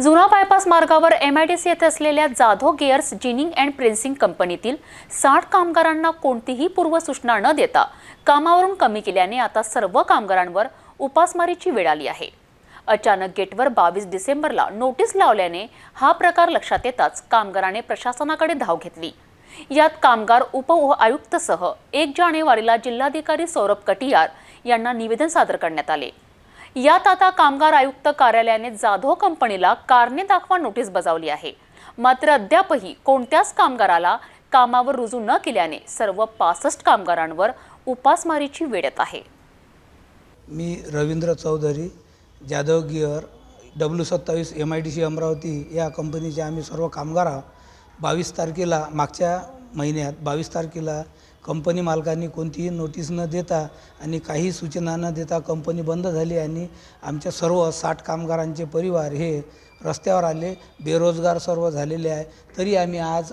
जुना बायपास मार्गावर M I D C येथे असलेल्या Jadhav gears ginning and pressing कंपनीतील साठ कामगारांना कोणतीही पूर्वसूचना न देता कामावरून कमी केल्याने आता सर्व कामगारांवर उपासमारीची वेळ आली आहे. अचानक गेटवर बावीस डिसेंबरला नोटीस लावल्याने हा प्रकार लक्षात येताच कामगाराने प्रशासनाकडे धाव घेतली. यात कामगार उप आयुक्तसह एक जानेवारीला जिल्हाधिकारी सौरभ कटियार यांना निवेदन सादर करण्यात आले. यात आता कामगार आयुक्त कार्यालयाने जाधव कंपनीला कारणे दाखवा नोटीस बजावली आहे. मात्र अद्यापही कोणत्याच कामगाराला कामावर रुजू न केल्याने सर्व पासष्ट कामगारांवर उपासमारीची वेळ येत आहे. मी रवींद्र चौधरी जाधव गिअर डब्ल्यू सत्तावीस M I D C Amravati या कंपनीचे आम्ही सर्व कामगार आहोत. बावीस तारखेला मागच्या महिन्यात बावीस तारखेला कंपनी मालकांनी कोणतीही नोटीस न देता आणि काही सूचना न देता कंपनी बंद झाली आणि आमच्या सर्व साठ कामगारांचे परिवार हे रस्त्यावर आले. बेरोजगार सर्व झालेले आहे. तरी आम्ही आज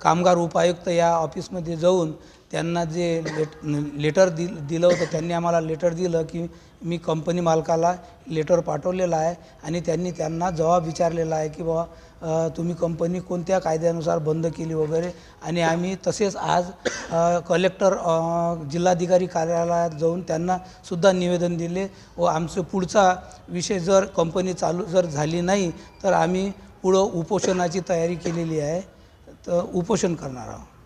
कामगार उपायुक्त या ऑफिसमध्ये जाऊन त्यांना जे लेट लेटर दिल दिलं होतं त्यांनी आम्हाला लेटर दिलं की मी कंपनी मालकाला लेटर पाठवलेलं आहे आणि त्यांनी त्यांना जबाब विचारलेला आहे की बाबा तुम्ही कंपनी कोणत्या कायद्यानुसार बंद केली वगैरे. आणि आम्ही तसेच आज कलेक्टर जिल्हाधिकारी कार्यालयात जाऊन त्यांना सुद्धा निवेदन दिले व आमचं पुढचा विषय जर कंपनी चालू जर झाली नाही तर आम्ही पुढं उपोषणाची तयारी केलेली आहे. तर उपोषण करणार आहोत.